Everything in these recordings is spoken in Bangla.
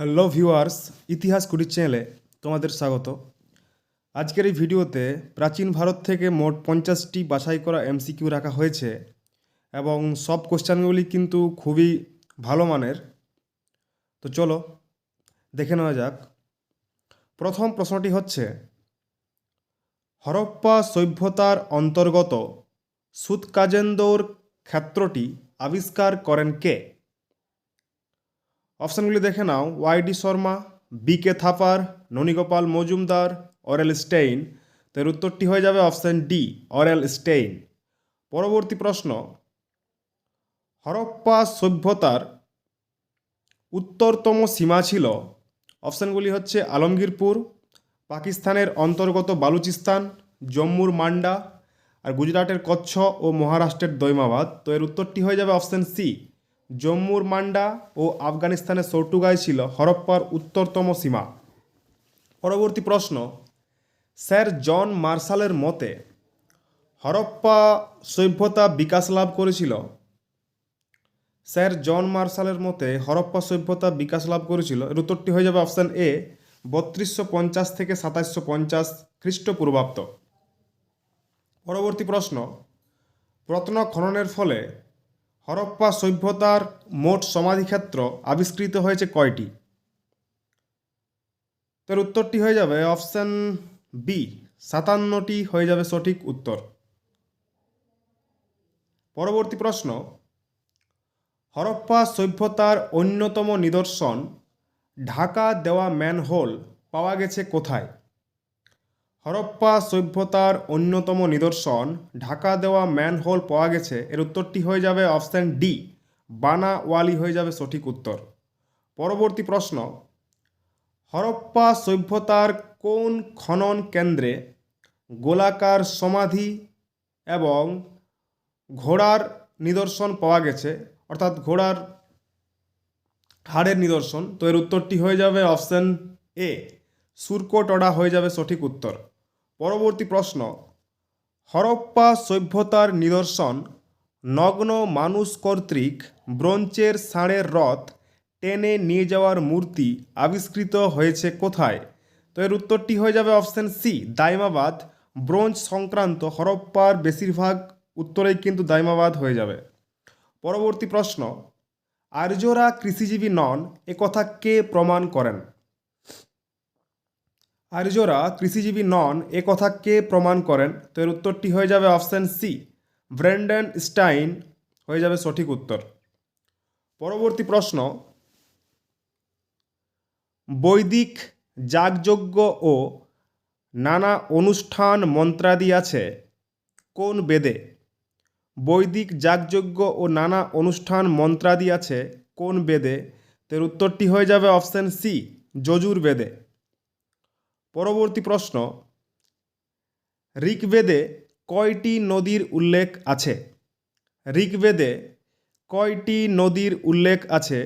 হ্যালো ভিউয়ার্স ইতিহাস কুড়ি চ্যানেলে তোমাদের স্বাগত। আজকের এই ভিডিওতে প্রাচীন ভারত থেকে মোট পঞ্চাশটি বাছাই করা এমসিকিউ রাখা হয়েছে এবং সব কোশ্চেনগুলি কিন্তু খুবই ভালো মানের। তো চলো, দেখে নেওয়া যাক। প্রথম প্রশ্নটি হচ্ছে, হরপ্পা সভ্যতার অন্তর্গত সুতকাজেন্দর ক্ষেত্রটি আবিষ্কার করেন কে? অপশানগুলি দেখে নাও। YD Sharma B K Thapar Nanigopal Majumdar, Aurel Stein. তো এর উত্তরটি হয়ে যাবে অপশান ডি অরেল স্টেইন। পরবর্তী প্রশ্ন। হরপ্পা সভ্যতার উত্তরতম সীমা ছিল অপশানগুলি হচ্ছে আলমগীরপুর, পাকিস্তানের অন্তর্গত বালুচিস্তান, জম্মুর মান্ডা, আর গুজরাটের কচ্ছ ও মহারাষ্ট্রের দৈমাবাদ। তো এর উত্তরটি হয়ে যাবে অপশান সি জম্মুর মান্ডা ও আফগানিস্তানের সৌটুগাই ছিল হরপ্পার উত্তরতম সীমা। পরবর্তী প্রশ্ন, স্যার জন মার্শালের মতে, হরপ্পা সভ্যতা বিকাশ লাভ করেছিল? স্যার জন মার্শালের মতে, হরপ্পা সভ্যতা বিকাশ লাভ করেছিল? এর উত্তরটি হয়ে যাবে অপশান এ, বত্রিশশো পঞ্চাশ থেকে সাতাশশো পঞ্চাশ খ্রিস্টপূর্বাব্দ। পরবর্তী প্রশ্ন প্রত্ন খননের ফলে হরপ্পা সভ্যতার মোট সমাধিক্ষেত্র আবিষ্কৃত হয়েছে কয়টি? তার উত্তরটি হয়ে যাবে অপশান বি সাতান্নটি হয়ে যাবে সঠিক উত্তর। পরবর্তী প্রশ্ন, হরপ্পা সভ্যতার অন্যতম নিদর্শন ঢাকা দেওয়া ম্যানহোল পাওয়া গেছে কোথায়? হরপ্পা সভ্যতার অন্যতম নিদর্শন, ঢাকা দেওয়া ম্যানহোল পাওয়া গেছে। এর উত্তরটি হয়ে যাবে অপশান ডি, বানাওয়ালি হয়ে যাবে সঠিক উত্তর। পরবর্তী প্রশ্ন, হরপ্পা সভ্যতার কোন খনন কেন্দ্রে গোলাকার সমাধি এবং ঘোড়ার নিদর্শন পাওয়া গেছে? অর্থাৎ ঘোড়ার হাড়ের নিদর্শন। তো এর উত্তরটি হয়ে যাবে অপশান এ, সুরকোটডা হয়ে যাবে সঠিক উত্তর। পরবর্তী প্রশ্ন, হরপ্পা সভ্যতার নিদর্শন, নগ্ন মানুষ কর্তৃক ব্রোঞ্চের ষাঁড়ের রথ টেনে নিয়ে যাওয়ার মূর্তি আবিষ্কৃত হয়েছে কোথায়? তো এর উত্তরটি হয়ে যাবে অপশান সি, দাইমাবাদ। ব্রোঞ্জ সংক্রান্ত হরপ্পার বেশিরভাগ উত্তরেই কিন্তু দাইমাবাদ হয়ে যাবে। পরবর্তী প্রশ্ন, আর্যরা কৃষিজীবী নন একথা কে প্রমাণ করেন? আর্যরা কৃষিজীবী নন, এ কথা কে প্রমাণ করেন? তো এর উত্তরটি হয়ে যাবে অপশান সি ব্র্যান্ডন স্টাইন। হয়ে যাবে সঠিক উত্তর। পরবর্তী প্রশ্ন, বৈদিক, যাগযজ্ঞ ও নানা অনুষ্ঠান মন্ত্রাদি আছে কোন বেদে? বৈদিক, যাগযজ্ঞ ও নানা অনুষ্ঠান মন্ত্রাদি আছে কোন বেদে? তো এর উত্তরটি হয়ে যাবে অপশান সি, যজুর বেদে। পরবর্তী প্রশ্ন, ঋগ্বেদে কয়টি নদীর উল্লেখ আছে? ঋগ্বেদে কয়টি নদীর উল্লেখ আছে?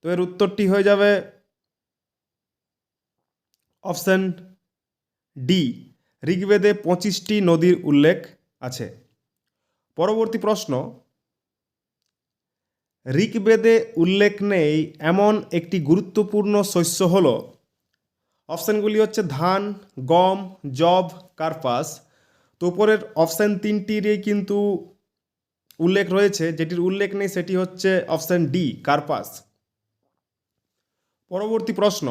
তো এর উত্তরটি হয়ে যাবে অপশান ডি, ঋগ্বেদে পঁচিশটি নদীর উল্লেখ আছে। পরবর্তী প্রশ্ন, ঋগ্বেদে উল্লেখ নেই এমন একটি গুরুত্বপূর্ণ শস্য হলো অপশানগুলি হচ্ছে ধান, গম জব কার্পাস। তো উপরের অপশান তিনটিরই কিন্তু উল্লেখ রয়েছে। যেটির উল্লেখ নেই সেটি হচ্ছে অপশান ডি, কার্পাস। পরবর্তী প্রশ্ন,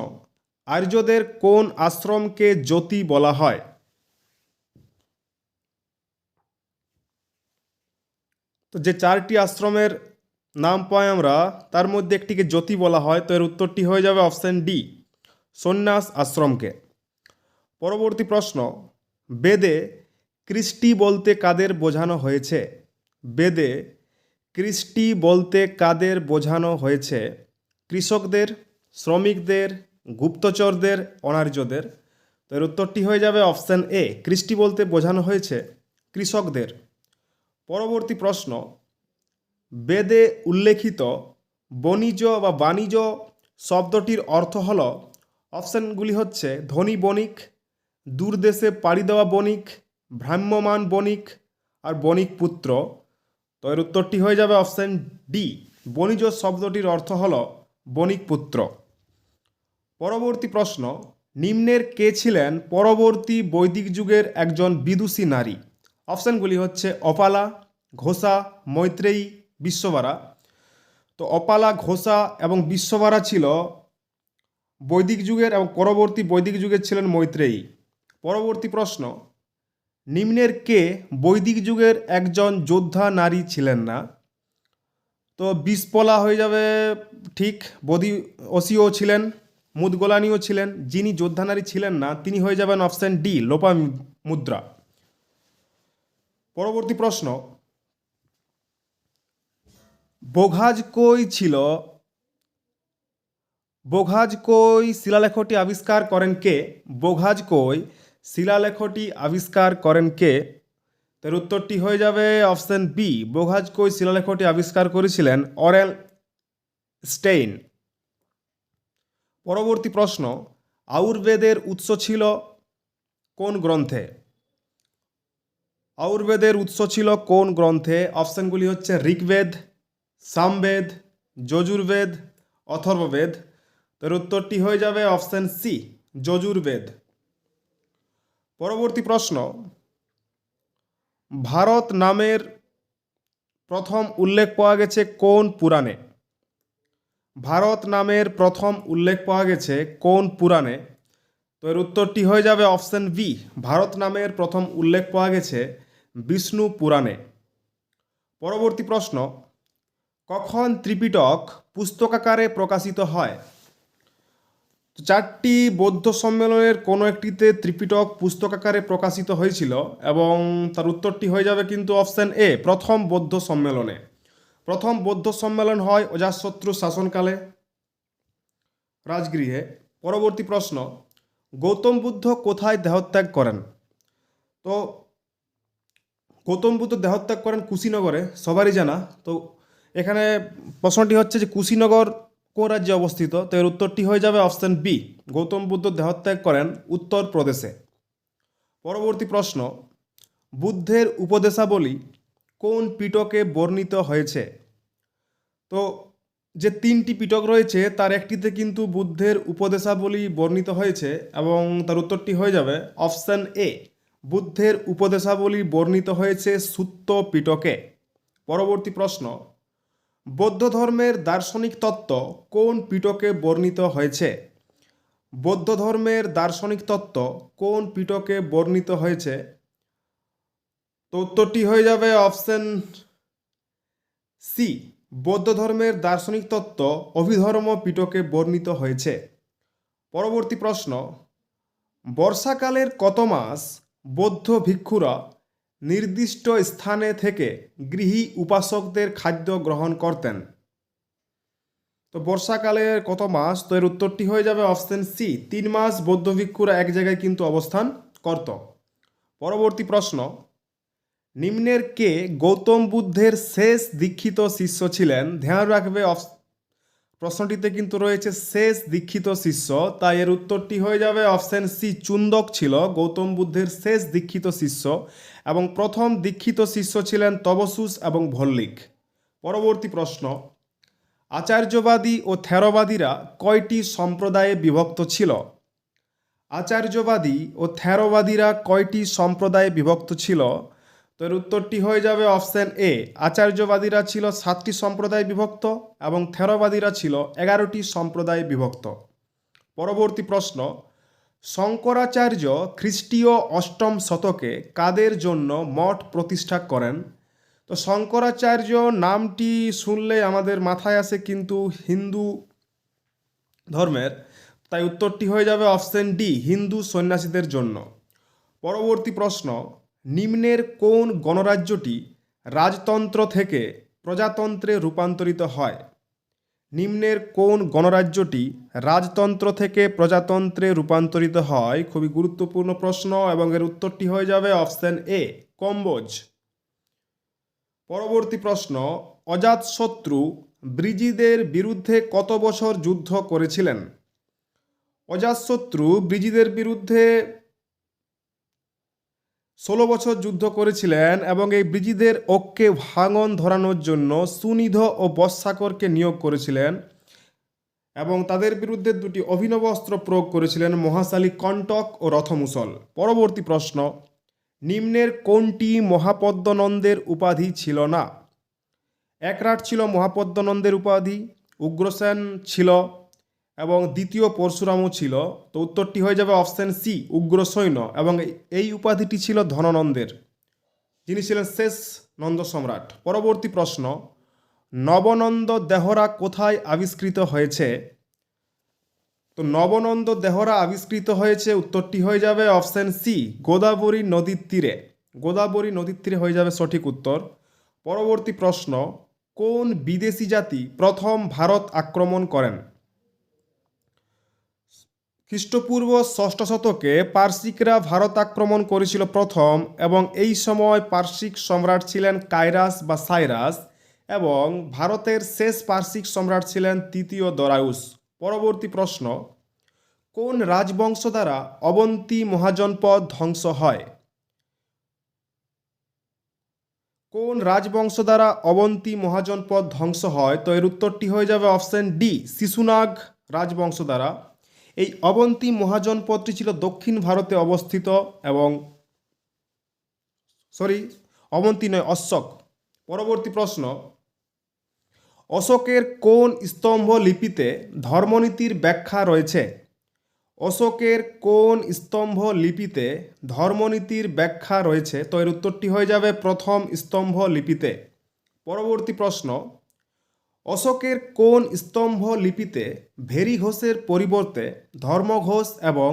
আর্যদের কোন আশ্রমকে জ্যোতি বলা হয়? তো যে চারটি আশ্রমের নাম পাই আমরা, তার মধ্যে একটিকে জ্যোতি বলা হয়। তো এর উত্তরটি হয়ে যাবে অপশান ডি। সন্ন্যাস আশ্রমকে। পরবর্তী প্রশ্ন, বেদে কৃষ্টি বলতে কাদের বোঝানো হয়েছে? বেদে কৃষ্টি বলতে কাদের বোঝানো হয়েছে? কৃষকদের, শ্রমিকদের, গুপ্তচরদের, অনার্যদের? তো এর উত্তরটি হয়ে যাবে অপশান এ, কৃষ্টি বলতে বোঝানো হয়েছে কৃষকদের। পরবর্তী প্রশ্ন, বেদে উল্লেখিত বণিজ বা বাণিজ্য শব্দটির অর্থ হল অপশানগুলি হচ্ছে ধনী বণিক, দূরদেশে পাড়ি দেওয়া বণিক ভ্রাম্যমান বণিক আর বণিক পুত্র। তো এর উত্তরটি হয়ে যাবে অপশান ডি। বণিজ শব্দটির অর্থ হল বণিক পুত্র। পরবর্তী প্রশ্ন, নিম্নের কে ছিলেন পরবর্তী বৈদিক যুগের একজন বিদুষী নারী? অপশানগুলি হচ্ছে অপালা, ঘোষা, মৈত্রেয়ী বিশ্ববারা তো অপালা, ঘোষা এবং বিশ্ববারা ছিল বৈদিক যুগের এবং পরবর্তী বৈদিক যুগের ছিলেন মৈত্রেয়ী। পরবর্তী প্রশ্ন, নিম্নের কে বৈদিক যুগের একজন যোদ্ধা নারী ছিলেন না? তো বিস্পলা হয়ে যাবে ঠিক, বদি ওসিও ছিলেন, মুদগোলানিও ছিলেন, যিনি যোদ্ধা নারী ছিলেন না, তিনি হয়ে যাবেন অপশান ডি, লোপা মুদ্রা। পরবর্তী প্রশ্ন, বোঘাজ কই ছিল? বোঘাজ কই শিলালেখটি আবিষ্কার করেন কে? বোঘাজ কই শিলালেখটি আবিষ্কার করেন কে? তার উত্তরটি হয়ে যাবে অপশন বি। বোঘাজ কই শিলালেখটি আবিষ্কার করেছিলেন অরেল স্টেইন। পরবর্তী প্রশ্ন, আয়ুর্বেদের উৎস ছিল কোন গ্রন্থে? আয়ুর্বেদের উৎস ছিল কোন গ্রন্থে? অপশানগুলি হচ্ছে ঋগ্বেদ, সামবেদ, যজুর্বেদ, অথর্ববেদ। তার উত্তরটি হয়ে যাবে অপশান সি যজুর্বেদ পরবর্তী প্রশ্ন, ভারত নামের প্রথম উল্লেখ পাওয়া গেছে কোন পুরাণে? ভারত নামের প্রথম উল্লেখ পাওয়া গেছে কোন পুরাণে? তো এর উত্তরটি হয়ে যাবে অপশান বি ভারত নামের প্রথম উল্লেখ পাওয়া গেছে বিষ্ণু পুরাণে। পরবর্তী প্রশ্ন, কখন ত্রিপিটক পুস্তকাকারে প্রকাশিত হয়? চারটি বৌদ্ধ সম্মেলনের কোনো একটিতে ত্রিপিটক পুস্তক আকারে প্রকাশিত হয়েছিল এবং তার উত্তরটি হয়ে যাবে কিন্তু অপশান এ, প্রথম বৌদ্ধ সম্মেলনে। প্রথম বৌদ্ধ সম্মেলন হয় অজাতশত্রু শাসনকালে। রাজগৃহে। পরবর্তী প্রশ্ন, গৌতম বুদ্ধ কোথায় দেহত্যাগ করেন? তো, গৌতম বুদ্ধ দেহত্যাগ করেন কুশিনগরে, সবারই জানা। তো, এখানে প্রশ্নটি হচ্ছে যে কুশীনগর কোন রাজ্যে অবস্থিত? তো এর উত্তরটি হয়ে যাবে অপশান বি। গৌতম বুদ্ধ দেহত্যাগ করেন উত্তর প্রদেশে পরবর্তী প্রশ্ন, বুদ্ধের উপদেশাবলী কোন পিটকে বর্ণিত হয়েছে? তো, যে তিনটি পিটক রয়েছে, তার একটিতে কিন্তু বুদ্ধের উপদেশাবলী বর্ণিত হয়েছে এবং তার উত্তরটি হয়ে যাবে অপশান এ। বুদ্ধের উপদেশাবলী বর্ণিত হয়েছে সুত্ত পিটকে। পরবর্তী প্রশ্ন বৌদ্ধ ধর্মের দার্শনিক তত্ত্ব কোন পিটকে বর্ণিত হয়েছে? বৌদ্ধ ধর্মের দার্শনিক তত্ত্ব কোন পিটকে বর্ণিত হয়েছে? তো উত্তরটি হয়ে যাবে অপশন সি বৌদ্ধ ধর্মের দার্শনিক তত্ত্ব অভিধর্ম পিটকে বর্ণিত হয়েছে। পরবর্তী প্রশ্ন। বর্ষাকালের কত মাস বৌদ্ধ ভিক্ষুরা নির্দিষ্ট স্থানে থেকে গৃহী উপাসকদের খাদ্য গ্রহণ করতেন। তো বর্ষাকালে কত মাস? তো এর উত্তরটি হয়ে যাবে অপশন সি, তিন মাস বৌদ্ধ ভিক্ষুরা এক জায়গায় কিন্তু অবস্থান করত। পরবর্তী প্রশ্ন, নিম্নের কে গৌতম বুদ্ধের শেষ দীক্ষিত শিষ্য ছিলেন? ধ্যান রাখবে প্রশ্নটিতে কিন্তু রয়েছে, শেষ দীক্ষিত শিষ্য। তাই এর উত্তরটি হয়ে যাবে অপশন সি, চুন্দক ছিল। গৌতম বুদ্ধের শেষ দীক্ষিত শিষ্য। এবং প্রথম দীক্ষিত শিষ্য ছিলেন তবসুস এবং ভল্লিক। পরবর্তী প্রশ্ন, আচার্যবাদী ও থেরবাদীরা কয়টি সম্প্রদায়ে বিভক্ত ছিল? আচার্যবাদী ও থেরবাদীরা কয়টি সম্প্রদায়ে বিভক্ত ছিল? তো এর উত্তরটি হয়ে যাবে অপশন এ। আচার্যবাদীরা ছিল সাতটি সম্প্রদায় বিভক্ত এবং থেরবাদীরা ছিল এগারোটি সম্প্রদায়ে বিভক্ত। পরবর্তী প্রশ্ন, শঙ্করাচার্য খ্রিস্টীয় অষ্টম শতকে কাদের জন্য মঠ প্রতিষ্ঠা করেন? তো শঙ্করাচার্য নামটি শুনলে আমাদের মাথায় আসে কিন্তু হিন্দু ধর্মের, তাই উত্তরটি হয়ে যাবে অপশন ডি, হিন্দু সন্ন্যাসীদের জন্য। পরবর্তী প্রশ্ন নিম্নের কোন গণরাজ্যটি রাজতন্ত্র থেকে প্রজাতন্ত্রে রূপান্তরিত হয়? নিম্নের কোন গণরাজ্যটি রাজতন্ত্র থেকে প্রজাতন্ত্রে রূপান্তরিত হয়? খুবই গুরুত্বপূর্ণ প্রশ্ন এবং এর উত্তরটি হয়ে যাবে অপশন এ, কম্বোজ। পরবর্তী প্রশ্ন অজাতশত্রু ব্রিজিদের বিরুদ্ধে কত বছর যুদ্ধ করেছিলেন? অজাতশত্রু ব্রিজিদের বিরুদ্ধে ষোলো বছর যুদ্ধ করেছিলেন এবং এই ব্রিজিদের ঐক্যে ভাঙন ধরানোর জন্য সুনিধ ও বৎসাকরকে নিয়োগ করেছিলেন এবং তাদের বিরুদ্ধে দুটি অভিনব অস্ত্র প্রয়োগ করেছিলেন মহাশালী কণ্টক ও রথমুসল পরবর্তী প্রশ্ন, নিম্নের কোনটি মহাপদ্মনন্দের উপাধি ছিল না? একরাট ছিল মহাপদ্মনন্দের উপাধি, উগ্রসেন ছিল এবং দ্বিতীয় পরশুরামও ছিল। তো উত্তরটি হয়ে যাবে অপশন সি উগ্র সৈন্য এবং এই উপাধিটি ছিল ধননন্দের। যিনি ছিলেন শেষ নন্দ সম্রাট। পরবর্তী প্রশ্ন, নবনন্দ দেহরা কোথায় আবিষ্কৃত হয়েছে? তো নবনন্দ দেহরা আবিষ্কৃত হয়েছে, উত্তরটি হয়ে যাবে অপশন সি, গোদাবরী নদীর তীরে। গোদাবরী নদীর তীরে হয়ে যাবে সঠিক উত্তর। পরবর্তী প্রশ্ন, কোন বিদেশি জাতি প্রথম ভারত আক্রমণ করেন? খ্রিস্টপূর্ব ষষ্ঠ শতকে পার্সিকরা ভারত আক্রমণ করেছিল প্রথম এবং এই সময় পার্সিক সম্রাট ছিলেন কাইরাস বা সাইরাস এবং ভারতের শেষ পার্সিক সম্রাট ছিলেন তৃতীয় দরায়ুস পরবর্তী প্রশ্ন, কোন রাজবংশ দ্বারা অবন্তী মহাজনপদ ধ্বংস হয়? কোন রাজবংশ দ্বারা অবন্তী মহাজনপদ ধ্বংস হয়? তো এর উত্তরটি হয়ে যাবে অপশন ডি, শিশুনাগ রাজবংশ দ্বারা। এই অবন্তী মহাজনপদটি ছিল দক্ষিণ ভারতে অবস্থিত এবং সরি অবন্তী নয়, অশোক। পরবর্তী প্রশ্ন, অশোকের কোন স্তম্ভ লিপিতে ধর্মনীতির ব্যাখ্যা রয়েছে? অশোকের কোন স্তম্ভ লিপিতে ধর্মনীতির ব্যাখ্যা রয়েছে? তো এর উত্তরটি হয়ে যাবে প্রথম স্তম্ভ লিপিতে। পরবর্তী প্রশ্ন অশোকের কোন স্তম্ভ লিপিতে ভেরি ঘোষের পরিবর্তে ধর্মঘোষ এবং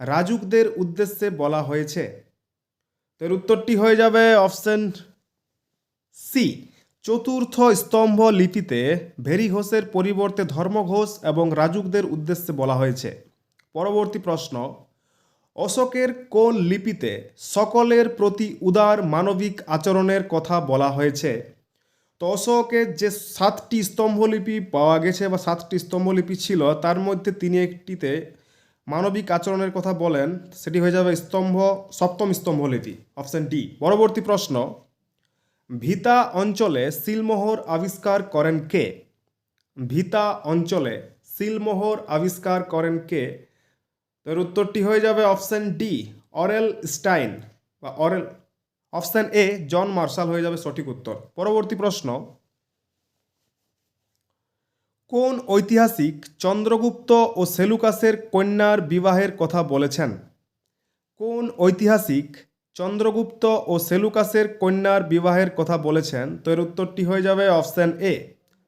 রাজুকদের উদ্দেশ্যে বলা হয়েছে? তো এর উত্তরটি হয়ে যাবে অপশন সি, চতুর্থ স্তম্ভ লিপিতে ভেরি ঘোষের পরিবর্তে ধর্মঘোষ এবং রাজুকদের উদ্দেশ্যে বলা হয়েছে। পরবর্তী প্রশ্ন, অশোকের কোন লিপিতে সকলের প্রতি উদার মানবিক আচরণের কথা বলা হয়েছে? তো অশোকের যে সাতটি স্তম্ভলিপি পাওয়া গেছে বা সাতটি স্তম্ভলিপি ছিল, তার মধ্যে তিনি একটিতে মানবিক আচরণের কথা বলেন, সেটি হয়ে যাবে স্তম্ভ, সপ্তম স্তম্ভলিপি, অপশন ডি। পরবর্তী প্রশ্ন, ভিতা অঞ্চলে সিলমোহর আবিষ্কার করেন কে? ভিতা অঞ্চলে সিলমোহর আবিষ্কার করেন কে? তো এর উত্তরটি হয়ে যাবে অপশন ডি, অরেল স্টাইন বা অরেল অপশন এ, জন মার্শাল হয়ে যাবে সঠিক উত্তর। পরবর্তী প্রশ্ন, কোন ঐতিহাসিক চন্দ্রগুপ্ত ও সেলুকাসের কন্যার বিবাহের কথা বলেছেন? কোন ঐতিহাসিক চন্দ্রগুপ্ত ও সেলুকাসের কন্যার বিবাহের কথা বলেছেন? তো এর উত্তরটি হয়ে যাবে অপশন এ,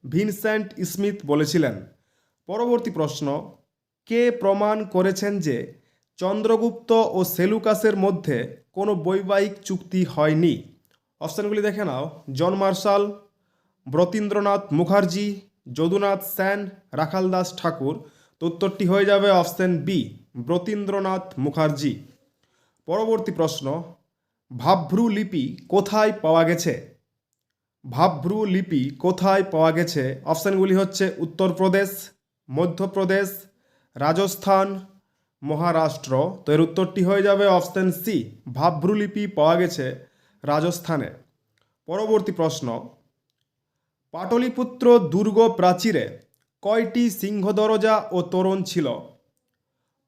ভিনসেন্ট স্মিথ বলেছিলেন। পরবর্তী প্রশ্ন, কে প্রমাণ করেছেন যে চন্দ্রগুপ্ত ও সেলুকাসের মধ্যে কোনো বৈবাহিক চুক্তি হয়নি। অপশানগুলি দেখে নাও। John Marshall, Bratindranath Mukherjee, Jadunath Sen Rakhaldas Thakur. তো উত্তরটি হয়ে যাবে অপশান বি ব্রতীন্দ্রনাথ মুখার্জি। পরবর্তী প্রশ্ন, ভাভ্রু লিপি কোথায় পাওয়া গেছে? ভাভ্রু লিপি কোথায় পাওয়া গেছে? অপশানগুলি হচ্ছে উত্তরপ্রদেশ, মধ্যপ্রদেশ, রাজস্থান মহারাষ্ট্র, তো এর উত্তরটি হয়ে যাবে অপশন সি ভাভ্রুলিপি পাওয়া গেছে রাজস্থানে। পরবর্তী প্রশ্ন, পাটলিপুত্র দুর্গ প্রাচীরে কয়টি সিংহ দরজা ও তোরণ ছিল?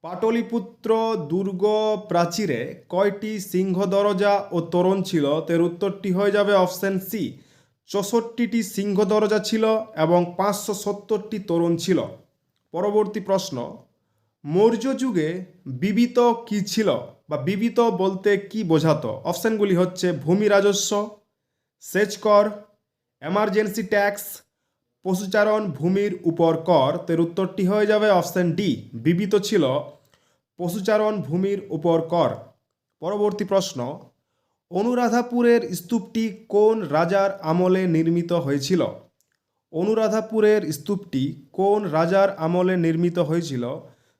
পাটলিপুত্র দুর্গ প্রাচীরে কয়টি সিংহ দরজা ও তোরণ ছিল? তো এর উত্তরটি হয়ে যাবে অপশন সি চৌষট্টিটি সিংহ দরজা ছিল এবং পাঁচশো সত্তরটি তোরণ ছিল। পরবর্তী প্রশ্ন মৌর্য যুগে বিবিত কি ছিল বা বিবিত বলতে কি বোঝাতো? অপশানগুলি হচ্ছে ভূমি রাজস্ব, সেচ কর, এমার্জেন্সি ট্যাক্স, পশুচারণ, ভূমির উপর কর। তো এর উত্তরটি হয়ে যাবে অপশান ডি, বিবিত ছিল পশুচারণ, ভূমির উপর কর। পরবর্তী প্রশ্ন, অনুরাধাপুরের স্তূপটি কোন রাজার আমলে নির্মিত হয়েছিল? অনুরাধাপুরের স্তূপটি কোন রাজার আমলে নির্মিত হয়েছিল?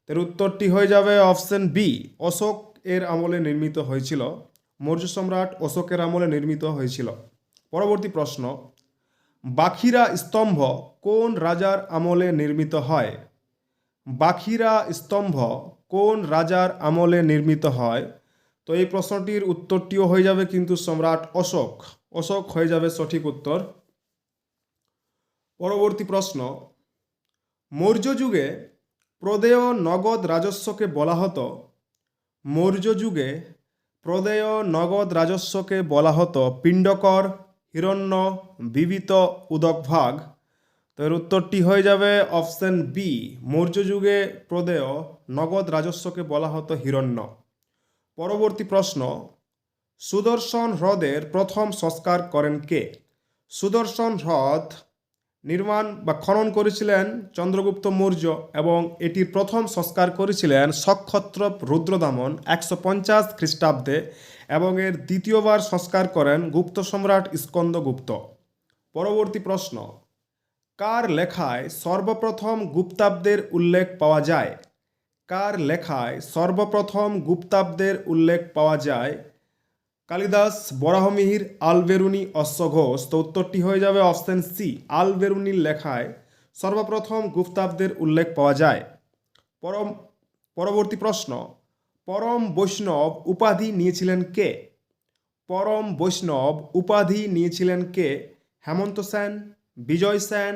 এর উত্তরটি হয়ে যাবে অপশন বি, অশোক এর আমলে নির্মিত হয়েছিল। মৌর্য সম্রাট অশোকের আমলে নির্মিত হয়েছিল। পরবর্তী প্রশ্ন, বাখিরা স্তম্ভ কোন রাজার আমলে নির্মিত হয়? বাখিরা স্তম্ভ কোন রাজার আমলে নির্মিত হয়? তো এই প্রশ্নটির উত্তরটিও হয়ে যাবে কিন্তু সম্রাট অশোক। অশোক হয়ে যাবে সঠিক উত্তর। পরবর্তী প্রশ্ন, মৌর্য যুগে প্রদেয় নগদ রাজস্বকে বলা হতো। মৌর্য যুগে প্রদেয় নগদ রাজস্বকে বলা হতো পিণ্ডকর, হিরণ্য, বিবিত উদকভাগ তো এর উত্তরটি হয়ে যাবে অপশন বি মৌর্য যুগে প্রদেয় নগদ রাজস্বকে বলা হতো হিরণ্য। পরবর্তী প্রশ্ন, সুদর্শন হ্রদের প্রথম সংস্কার করেন কে? সুদর্শন হ্রদ নির্মাণ বা খনন করেছিলেন চন্দ্রগুপ্ত মৌর্য এবং এটির প্রথম সংস্কার করেছিলেন সক্ষত্র রুদ্রদামন একশো পঞ্চাশ খ্রিস্টাব্দে এবং এর দ্বিতীয়বার সংস্কার করেন গুপ্ত সম্রাট স্কন্দগুপ্ত পরবর্তী প্রশ্ন, কার লেখায় সর্বপ্রথম গুপ্তাব্দের উল্লেখ পাওয়া যায়? কার লেখায় সর্বপ্রথম গুপ্তাব্দের উল্লেখ পাওয়া যায়? কালিদাস, বরাহমিহির, আলবেরুনি অশ্বঘোষ তো উত্তরটি হয়ে যাবে অপশন সি আলবেরুনির লেখায়। সর্বপ্রথম গুপ্তাব্দের উল্লেখ পাওয়া যায়। পরম, পরবর্তী প্রশ্ন, পরম বৈষ্ণব উপাধি নিয়েছিলেন কে? পরম বৈষ্ণব উপাধি নিয়েছিলেন কে? হেমন্ত সেন, বিজয় সেন,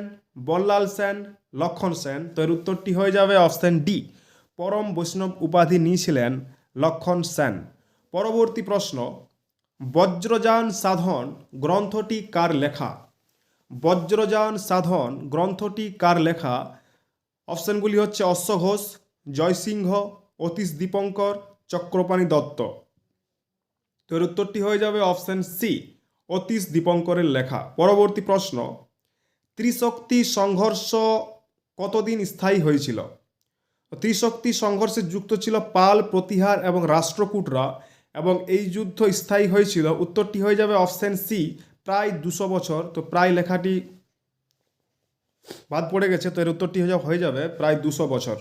বল্লাল সেন, লক্ষণ সেন। তো এর উত্তরটি হয়ে যাবে অপশন ডি পরম বৈষ্ণব উপাধি নিয়েছিলেন লক্ষণ সেন। পরবর্তী প্রশ্ন বজ্রযান সাধন গ্রন্থটি কার লেখা? বজ্রযান সাধন গ্রন্থটি কার লেখা? অপশনগুলি হচ্ছে অশ্ব ঘোষ, জয়সিংহ, অতীশ দীপঙ্কর, চক্রপাণি দত্ত। তো এর উত্তরটি হয়ে যাবে অপশন সি, অতীশ দীপঙ্করের লেখা। পরবর্তী প্রশ্ন, ত্রিশক্তি সংঘর্ষ কতদিন স্থায়ী হয়েছিল? ত্রিশক্তি সংঘর্ষে যুক্ত ছিল পাল, প্রতিহার এবং রাষ্ট্রকূটরা। এবং এই যুদ্ধ স্থায়ী হয়েছিল। উত্তরটি হয়ে যাবে অপশান সি, প্রায় দুশো বছর। তো প্রায় লেখাটি বাদ পড়ে গেছে, তো এর উত্তরটি হয়ে যাবে, প্রায় দুশো বছর।